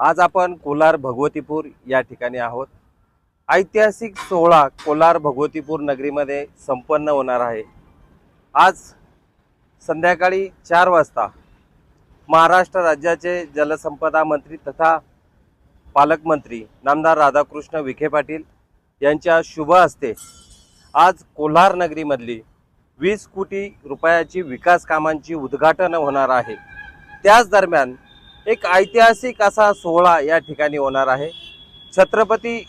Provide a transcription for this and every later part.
आज आपण कोलार भगवतीपूर या ठिकाणी आहोत. ऐतिहासिक सोहळा कोलार भगवतीपूर नगरीमध्ये संपन्न होणार आहे. आज संध्याकाळी चार वाजता महाराष्ट्र राज्याचे जलसंपदा मंत्री तथा पालकमंत्री नामदार राधाकृष्ण विखे पाटील यांच्या शुभ हस्ते आज कोल्हार नगरीमधली वीस कोटी रुपयाची विकास कामांची उद्घाटन होणार आहे. त्याच दरम्यान एक ऐतिहासिक असा सोहळा या ठिकाणी होणार आहे. छत्रपती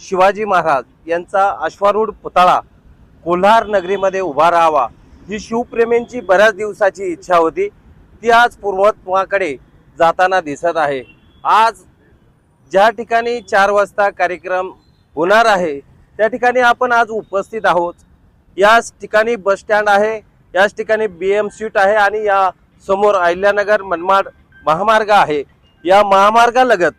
शिवाजी महाराज यांचा अश्वारूढ पुतळा कोल्हार नगरीमध्ये उभा राहावा ही शिवप्रेमींची बऱ्याच दिवसाची इच्छा होती. ती आज पूर्वत्वाकडे जाताना दिसत आहे. आज ज्या ठिकाणी चार वाजता कार्यक्रम होणार आहे त्या ठिकाणी आपण आज उपस्थित आहोत. याच ठिकाणी बस स्टँड आहे याच ठिकाणी बी एम स्वीट आहे आणि या समोर अहिल्यानगर मनमाड महामार्ग आहे. या महामार्गालगत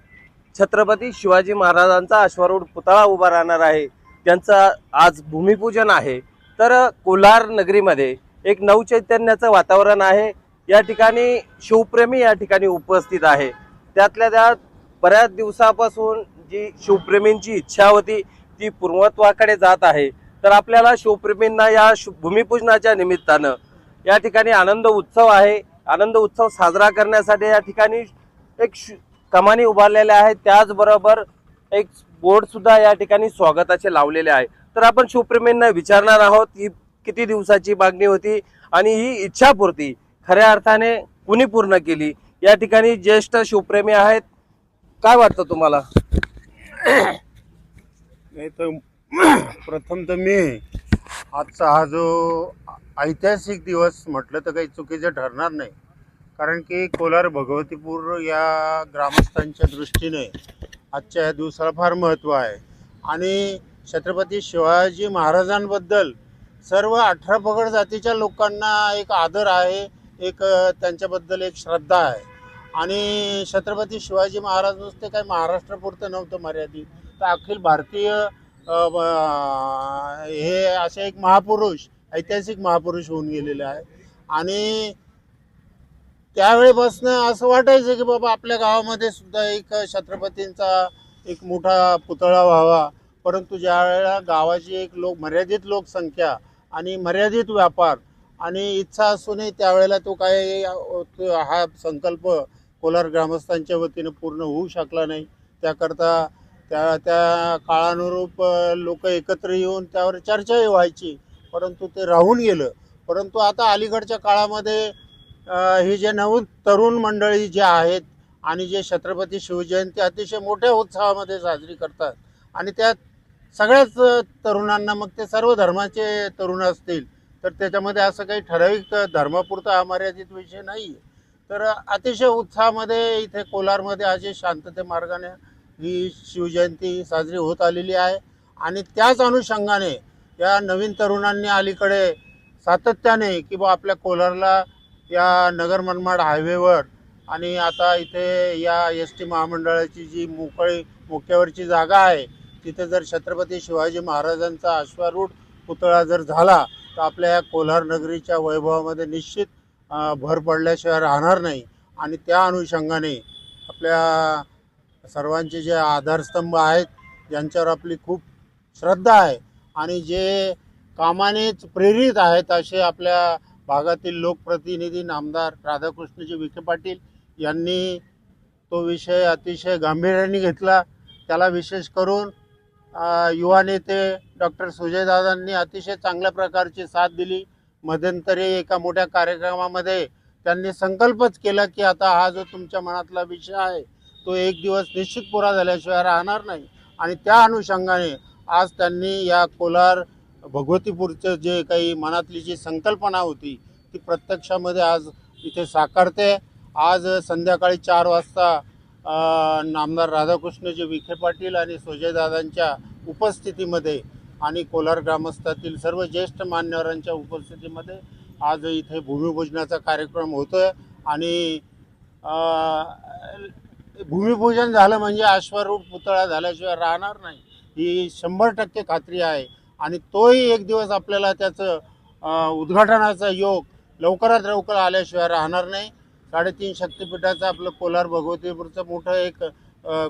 छत्रपती शिवाजी महाराजांचा अश्वारूढ पुतळा उभा राहणार आहे. त्यांचं आज भूमिपूजन आहे. तर कोलार नगरीमध्ये एक नवचैतन्याचं वातावरण आहे. या ठिकाणी शिवप्रेमी या ठिकाणी उपस्थित आहे. त्यातल्या त्यात बऱ्याच दिवसापासून जी शिवप्रेमींची इच्छा होती ती पूर्वत्वाकडे जात आहे. तर आपल्याला शिवप्रेमींना या शु- भूमिपूजनाच्या निमित्तानं या ठिकाणी आनंद उत्सव आहे. आनंद उत्सव साजरा करण्यासाठी या ठिकाणी एक कमानी उभारलेल्या आहेत. त्याचबरोबर एक बोर्ड सुद्धा या ठिकाणी स्वागताचे लावलेले आहे. तर आपण शिवप्रेमींना विचारणार आहोत ही किती दिवसाची मागणी होती आणि ही इच्छापूर्ती खऱ्या अर्थाने कुणी पूर्ण केली? या ठिकाणी ज्येष्ठ शिवप्रेमी आहेत. काय वाटतं तुम्हाला? नाही तर प्रथम तर मी आजचा हा जो ऐतिहासिक दिवस म्हटलं तर काही चुकीचं ठरणार नाही. कारण की कोलार भगवतीपूर या ग्रामस्थांच्या दृष्टीने आजच्या या दिवसाला फार महत्त्व आहे. आणि छत्रपती शिवाजी महाराजांबद्दल सर्व अठरा पगड जातीच्या लोकांना एक आदर आहे एक त्यांच्याबद्दल एक श्रद्धा आहे. आणि छत्रपती शिवाजी महाराज नुसते काही महाराष्ट्रापुरतं नव्हतं मर्यादित. तर अखिल भारतीय हे असे एक महापुरुष ऐतिहासिक महापुरुष होऊन गेलेले आहे आणि त्यावेळेपासनं असं वाटायचं की बाबा आपल्या गावामध्ये सुद्धा एक छत्रपतींचा एक मोठा पुतळा व्हावा. परंतु ज्या वेळेला गावाची एक लोक मर्यादित लोकसंख्या आणि मर्यादित व्यापार आणि इच्छा असूनही त्यावेळेला तो काय हा संकल्प कोलार ग्रामस्थांच्या वतीनं पूर्ण होऊ शकला नाही. त्याकरता त्या त्या काळानुरूप लोक एकत्र येऊन त्यावर चर्चाही व्हायची. परंतु ते राहून गेलं. परंतु आता अलीकडच्या काळामध्ये ही जे नऊ तरुण मंडळी जे आहेत आणि जे छत्रपती शिवजयंती अतिशय मोठ्या उत्साहामध्ये साजरी करतात आणि त्यात सगळ्याच तरुणांना मग ते सर्व धर्माचे तरुण असतील तर त्याच्यामध्ये असं काही ठराविक धर्मापुरता अमर्यादित विषय नाही आहे तर अतिशय उत्साहामध्ये इथे कोलारमध्ये असे शांतते मार्गाने ही शिवजयंती साजरी होत आलेली आहे. आणि त्याच अनुषंगाने या नवीन तरुणांनी अलीकडे सातत्याने की बा आपल्या कोलारला या नगर मनमाड हायवेवर आणि आता इथे या एस टी महामंडळाची जी मोकळी मोक्यावरची जागा आहे तिथे जर छत्रपती शिवाजी महाराजांचा अश्वारूढ पुतळा जर झाला तर आपल्या या कोल्हार नगरीच्या वैभवामध्ये निश्चित भर पडल्याशिवाय राहणार नाही. आणि त्या अनुषंगाने आपल्या सर्वांचे जे आधारस्तंभ आहेत ज्यांच्यावर आपली खूप श्रद्धा आहे. आणि जे कामानेच प्रेरित आहेत असे आपल्या भागातील लोकप्रतिनिधी नामदार राधाकृष्णजी विखे पाटील यांनी तो विषय अतिशय गांभीर्याने घेतला. त्याला विशेष करून युवा नेते डॉक्टर सुजयदादांनी अतिशय चांगल्या प्रकारची साथ दिली. मध्यंतरी एका मोठ्या कार्यक्रमामध्ये त्यांनी संकल्पच केला की आता हा जो तुमच्या मनातला विषय आहे तो एक दिवस निश्चित पुरा झाल्याशिवाय राहणार नाही. आणि त्या अनुषंगाने आज त्यांनी या कोलार भगवतीपूरचं जे काही मनातली जी संकल्पना होती ती प्रत्यक्षामध्ये आज इथे साकारते. आज संध्याकाळी चार वाजता नामदार राधाकृष्णजी विखे पाटील आणि सुजयदादांच्या उपस्थितीमध्ये आणि कोलार ग्रामस्थातील सर्व ज्येष्ठ मान्यवरांच्या उपस्थितीमध्ये आज इथे भूमिपूजनाचा कार्यक्रम होतो आहे आणि भूमिपूजन झालं म्हणजे अश्वारूढ पुतळा झाल्याशिवाय राहणार नाही. ही शंभर टक्के खात्री आहे. आणि तोही एक दिवस आपल्याला त्याचं उद्घाटनाचा योग लवकरात लवकर आल्याशिवाय राहणार नाही. साडेतीन शक्तिपीठाचं आपलं कोलार भगवतीपूरचं मोठं एक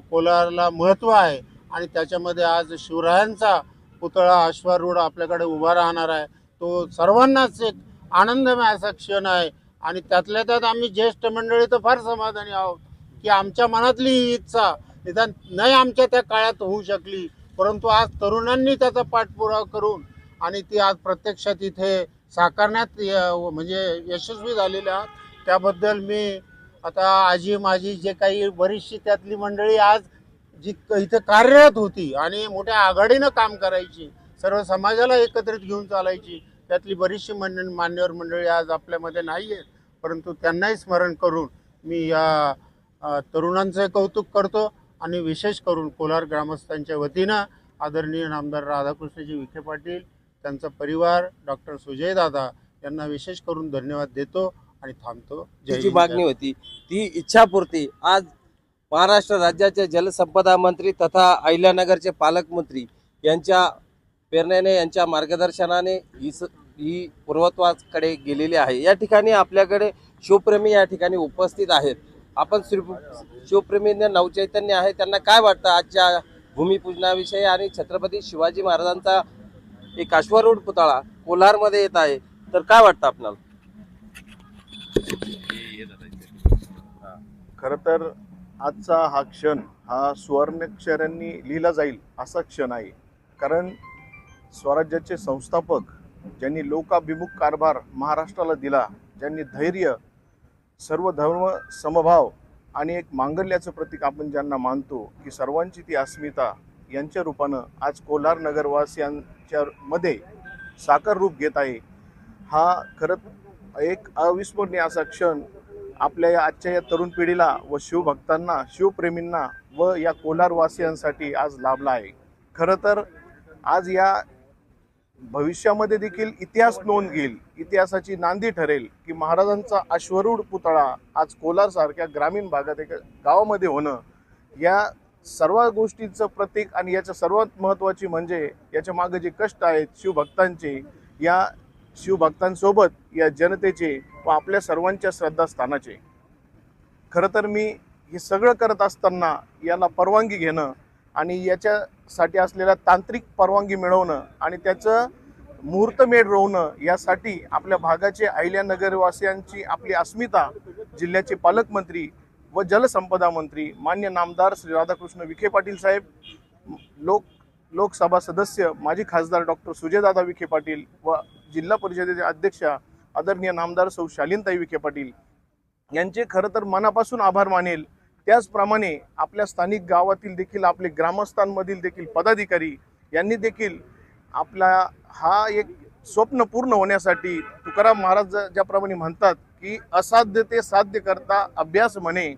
कोलारला महत्त्व आहे. आणि त्याच्यामध्ये आज शिवरायांचा पुतळा अश्वारूढ आपल्याकडे उभा राहणार आहे. तो सर्वांनाच एक आनंदमय असा क्षण आहे. आणि त्यातल्या त्यात आम्ही ज्येष्ठ मंडळी तर फार समाधानी आहोत. की आमच्या मनातली ही इच्छा. निदान नाही आमच्या त्या काळात होऊ शकली. परंतु आज तरुणांनी त्याचा पाठपुरावा करून आणि ती आज प्रत्यक्षात इथे साकारण्यात म्हणजे यशस्वी झालेले आहात. त्याबद्दल मी आता आजी माझी जे काही बरीचशी त्यातली मंडळी आज जी क- इथे कार्यरत होती आणि मोठ्या आघाडीनं काम करायची सर्व समाजाला एकत्रित घेऊन चालायची त्यातली बरीचशी मंडळी मान्यवर मंडळी आज आपल्यामध्ये नाही आहेत परंतु त्यांनाही स्मरण करून मी या तरुणांचं कौतुक करतो आणि विशेष करून कोलार ग्रामस्थांच्या वतीनं आदरणीय नामदार राधाकृष्णजी विखे पाटील त्यांचा परिवार डॉक्टर सुजय दादा यांना विशेष करून धन्यवाद देतो आणि थांबतो. जय तिची हिंद, मागणी होती. ती इच्छापूर्ती. आज महाराष्ट्र राज्याचे जलसंपदा मंत्री तथा अहिल्यानगरचे पालकमंत्री यांच्या प्रेरणेने यांच्या मार्गदर्शनाने ही स- ही पूर्वत्वाकडे गेलेली आहे. या ठिकाणी आपल्याकडे शिवप्रेमी या ठिकाणी उपस्थित आहेत. आपण श्री शिवप्रेमी नवचैतन्य आहे त्यांना काय वाटतं आजच्या भूमिपूजनाविषयी? आणि छत्रपती शिवाजी महाराजांचा एक अश्वारूढ पुतळा कोल्हारमध्ये येत आहे तर काय वाटतं आपल्याला? खरं तर आजचा हा क्षण हा सुवर्णक्षरांनी लिहिला जाईल असा क्षण आहे. कारण स्वराज्याचे संस्थापक ज्यांनी लोकाभिमुख कारभार महाराष्ट्राला दिला ज्यांनी धैर्य सर्व धर्म समभाव आणि एक मांगल्याचं प्रतीक आपण ज्यांना मानतो की सर्वांची ती अस्मिता यांच्या रूपानं आज कोल्हार नगरवासियांच्या मध्ये साकार रूप घेत आहे. हा खरं एक अविस्मरणीय असा क्षण आपल्या या आजच्या या तरुण पिढीला व शिवभक्तांना शिवप्रेमींना व या कोलारवासियांसाठी आज लाभला आहे. खरं तर आज या भविष्यामध्ये देखील इतिहास नोंद घेईल इतिहासाची नांदी ठरेल की महाराजांचा अश्वरूढ पुतळा आज कोलारसारख्या ग्रामीण भागात एका गावामध्ये होणं या सर्व गोष्टींचं प्रतीक आणि याचं सर्वात महत्त्वाची म्हणजे याच्या मागे जे कष्ट आहेत शिवभक्तांचे या शिवभक्तांसोबत या जनतेचे व आपल्या सर्वांच्या श्रद्धास्थानाचे. खरं तर मी हे सगळं करत असताना याला परवानगी घेणं आणि याच्यासाठी असलेला तांत्रिक परवानगी मिळवणं आणि त्याचं मुहूर्तमेढ रोवणं यासाठी आपल्या भागाचे अहिल्यानगरवासियांची आपली अस्मिता जिल्ह्याचे पालकमंत्री व जलसंपदा मंत्री मान्य नामदार श्री राधाकृष्ण विखे पाटील साहेब लोक लोकसभा सदस्य माजी खासदार डॉक्टर सुजयदादा विखे पाटील व जिल्हा परिषदेचे अध्यक्षा आदरणीय नामदार सौ शालीनताई विखे पाटील यांचे खरं तर मनापासून आभार मानेल त्याचप्रमाणे आपल्या स्थानिक गावातील देखील आपले ग्रामस्थांमधील देखील पदाधिकारी यांनी देखील आपला हा एक स्वप्न पूर्ण होण्यासाठी तुकाराम महाराज ज्याप्रमाणे म्हणतात की असाध्य ते साध्य करता अभ्यास म्हणे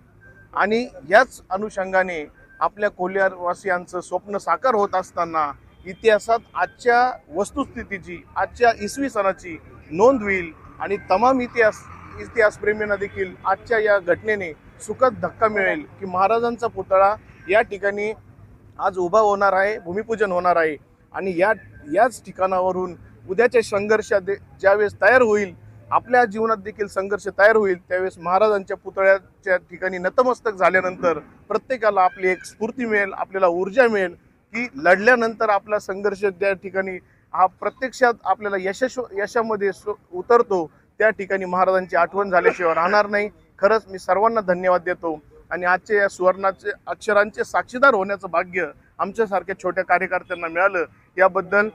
आणि याच अनुषंगाने आपल्या कोल्हारवासियांचं स्वप्न साकार होत असताना इतिहासात आजच्या वस्तुस्थितीची आजच्या इसवी सणाची नोंद होईल आणि तमाम इतिहास इतिहासप्रेमींना देखील आजच्या या घटनेने सुखद धक्का मिळेल की महाराजांचा पुतळा या ठिकाणी आज उभा होणार आहे भूमिपूजन होणार आहे. आणि या याच ठिकाणावरून उद्याच्या संघर्ष दे- ज्यावेळेस तयार होईल आपल्या जीवनात देखील संघर्ष तयार होईल त्यावेळेस महाराजांच्या पुतळ्याच्या ठिकाणी नतमस्तक झाल्यानंतर प्रत्येकाला आपली एक स्फूर्ती मिळेल आपल्याला ऊर्जा मिळेल की लढल्यानंतर आपला संघर्ष त्या ठिकाणी हा प्रत्यक्षात आपल्याला यशस्व यशामध्ये उतरतो त्या ठिकाणी महाराजांची आठवण झाल्याशिवाय राहणार नाही. खरंच मी सर्वांना धन्यवाद देतो. आणि आजच्या या सुवर्णाचे अक्षरांचे साक्षीदार होण्याचं भाग्य आमच्यासारख्या छोट्या कार्यकर्त्यांना मिळालं. याबद्दल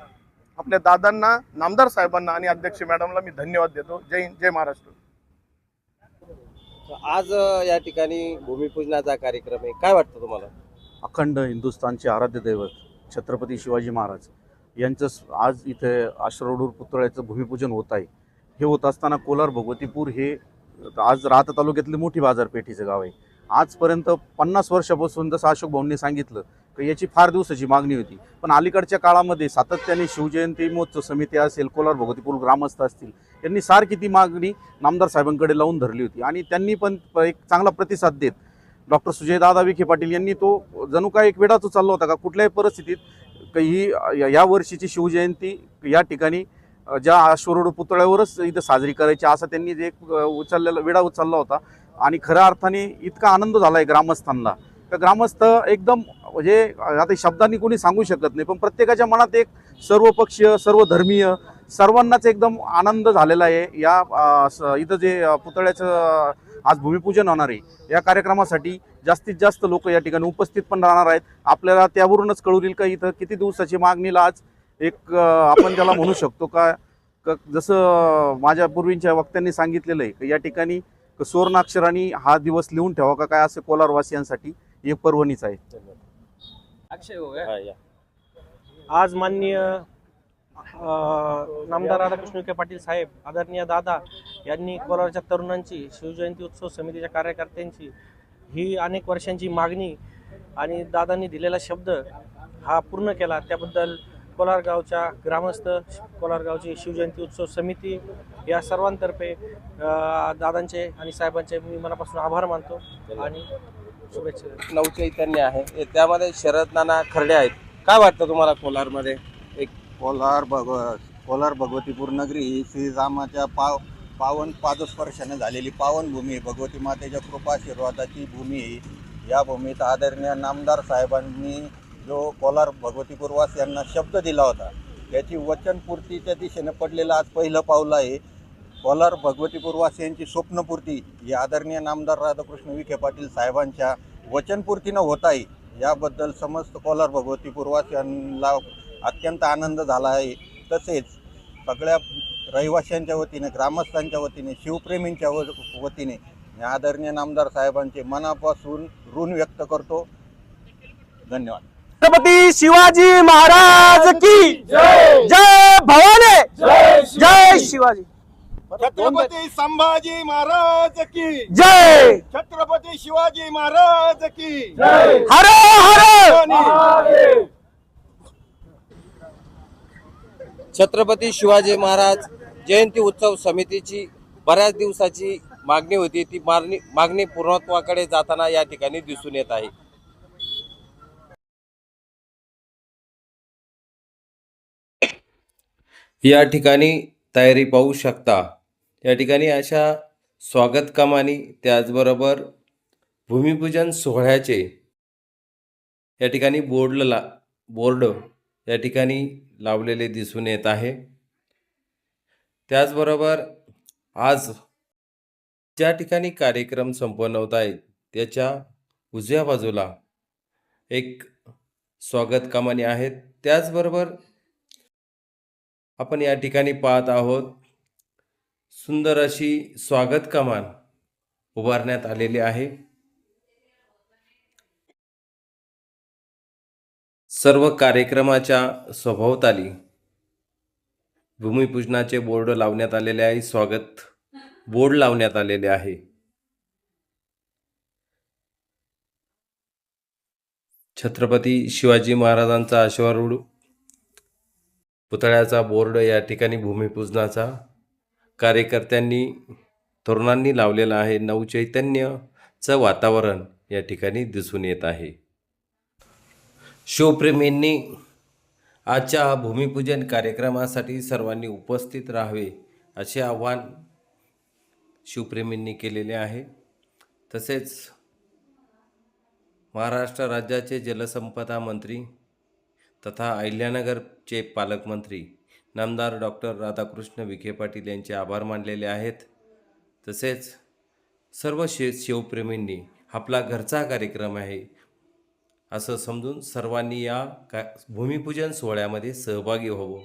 आपल्या दादांना नामदार साहेबांना आणि अध्यक्ष मॅडमला मी धन्यवाद देतो. जय हिंद जय महाराष्ट्र. आज या ठिकाणी भूमिपूजनाचा कार्यक्रम आहे. काय वाटतं तुम्हाला? अखंड हिंदुस्थानचे आराध्य दैवत छत्रपती शिवाजी महाराज यांचं आज इथे आश्रवडूर पुतळ्याचं भूमिपूजन होत आहे. हे होत असताना कोलार भगवतीपूर हे आज राहता तालुक्यातली मोठी बाजारपेठीचं गाव आहे. आजपर्यंत पन्नास वर्षापासून जसं अशोक भाऊंनी सांगितलं की याची फार दिवसाची मागणी होती. पण अलीकडच्या काळामध्ये सातत्याने शिवजयंती महोत्सव समिती असेल कोलार भगवतीपूर ग्रामस्थ असतील यांनी सारखी ती मागणी नामदार साहेबांकडे लावून धरली होती. आणि त्यांनी पण एक चांगला प्रतिसाद देत डॉक्टर सुजयदादा विखे पाटील यांनी तो जणू काय एक वेळाच चालला होता का? कुठल्याही परिस्थितीत ही या- वर्षीची शिवजयंती या ठिकाणी ज्या अश्वरूढ पुतळ्यावरच इथं साजरी करायची असा त्यांनी जे एक उचललेला विडा उचलला होता. आणि खऱ्या अर्थाने इतका आनंद झाला आहे ग्रामस्थांना. तर ग्रामस्थ एकदम म्हणजे आता शब्दांनी कोणी सांगू शकत नाही पण प्रत्येकाच्या मनात एक सर्वपक्षीय सर्वधर्मीय सर्व धर्मीय सर्वांनाच एकदम आनंद झालेला आहे. या इथं जे पुतळ्याचं आज भूमिपूजन होणार आहे या कार्यक्रमासाठी जास्तीत जास्त लोक या ठिकाणी उपस्थित पण राहणार आहेत. आपल्याला त्यावरूनच कळू येईल का इथं किती दिवसाची मागणीला आज एक आपण त्याला म्हणू शकतो का क- जसं माझ्या पूर्वींच्या वक्त्यांनी सांगितलेलं आहे की या ठिकाणी सुवर्णाक्षरांनी हा दिवस लिहून ठेवा का काय असे कोलारवासियांसाठी एक पर्वणीच आहे. अक्षय हो हा. आज माननीय नामदार राधाकृष्ण विखे पाटील साहेब आदरणीय दादा यांनी कोलारच्या तरुणांची शिवजयंती उत्सव समितीच्या कार्यकर्त्यांची ही अनेक वर्षांची मागणी आणि दादांनी दिलेला शब्द हा पूर्ण केला. त्याबद्दल कोलार गावच्या ग्रामस्थ कोलार गावची शिवजयंती उत्सव समिती या सर्वांतर्फे दादांचे आणि साहेबांचे मी मनापासून आभार मानतो आणि शुभेच्छा देतो. नवचैतन्य आहे त्यामध्ये शरद नाना खर्डे आहेत काय वाटतं तुम्हाला कोलारमध्ये एक कोलार भग कोलार भगवतीपूर नगरी ही श्रीरामाच्या पाव पावन पादस्पर्शाने झालेली पावनभूमी आहे. भगवती मातेच्या कृपाशीर्वादाची भूमी आहे या भूमीत आदरणीय नामदार साहेबांनी जो कोलार पूर्वास यांना शब्द दिला होता त्याची वचनपूर्तीच्या दिशेने पडलेलं आज पहिलं पाऊल आहे. कोलार पूर्वास यांची स्वप्नपूर्ती ही आदरणीय नामदार राधाकृष्ण विखे पाटील साहेबांच्या वचनपूर्तीनं होत आहे. याबद्दल समस्त कोलार पूर्वास यांना अत्यंत आनंद झाला आहे. तसेच सगळ्या रहिवाशांच्या वतीने ग्रामस्थांच्या वतीने शिवप्रेमींच्या व वतीने आदरणीय नामदार साहेबांचे मनापासून ऋण व्यक्त करतो. धन्यवाद. छत्रपती शिवाजी महाराज की जय भवानी जय शिवाजी. छत्रपती संभाजी महाराज की जय. छत्रपती शिवाजी महाराज की हर हर. छत्रपती शिवाजी महाराज जयंती उत्सव समितीची बऱ्याच दिवसाची मागणी होती. ती मागणी मागणी पूर्णत्वाकडे जाताना या ठिकाणी दिसून येत आहे. या ठिकाणी तयारी पाहू शकता. या ठिकाणी अशा स्वागतकामानी त्याचबरोबर भूमिपूजन सोहळ्याचे या ठिकाणी बोर्ड ला बोर्ड या ठिकाणी लावलेले दिसून येत आहे. त्याचबरोबर आज ज्या ठिकाणी कार्यक्रम संपन्न होत आहेत त्याच्या उजव्या बाजूला एक स्वागतकमानी आहेत. त्याचबरोबर आपण या ठिकाणी पाहत आहोत. सुंदर अशी स्वागत कमान उभारण्यात आलेली आहे. सर्व कार्यक्रमाच्या स्वभावताली भूमिपूजनाचे बोर्ड लावण्यात आलेले आहे. स्वागत बोर्ड लावण्यात आलेले आहे. छत्रपती शिवाजी महाराजांचा अश्वारूढ पुतळ्याचा बोर्ड या ठिकाणी भूमिपूजनाचा कार्यकर्त्यांनी तरुणांनी लावलेला आहे. नवचैतन्यचं वातावरण या ठिकाणी दिसून येत आहे. शिवप्रेमींनी आजच्या भूमिपूजन कार्यक्रमासाठी सर्वांनी उपस्थित राहावे असे आव्हान शिवप्रेमींनी केलेले आहे. तसेच महाराष्ट्र राज्याचे जलसंपदा मंत्री तथा अहिल्यानगरचे पालकमंत्री नामदार डॉक्टर राधाकृष्ण विखे पाटील यांचे आभार मानलेले आहेत. तसेच सर्व शे शिवप्रेमींनी आपला घरचा कार्यक्रम आहे असं समजून सर्वांनी या का भूमिपूजन सोहळ्यामध्ये सहभागी व्हावं.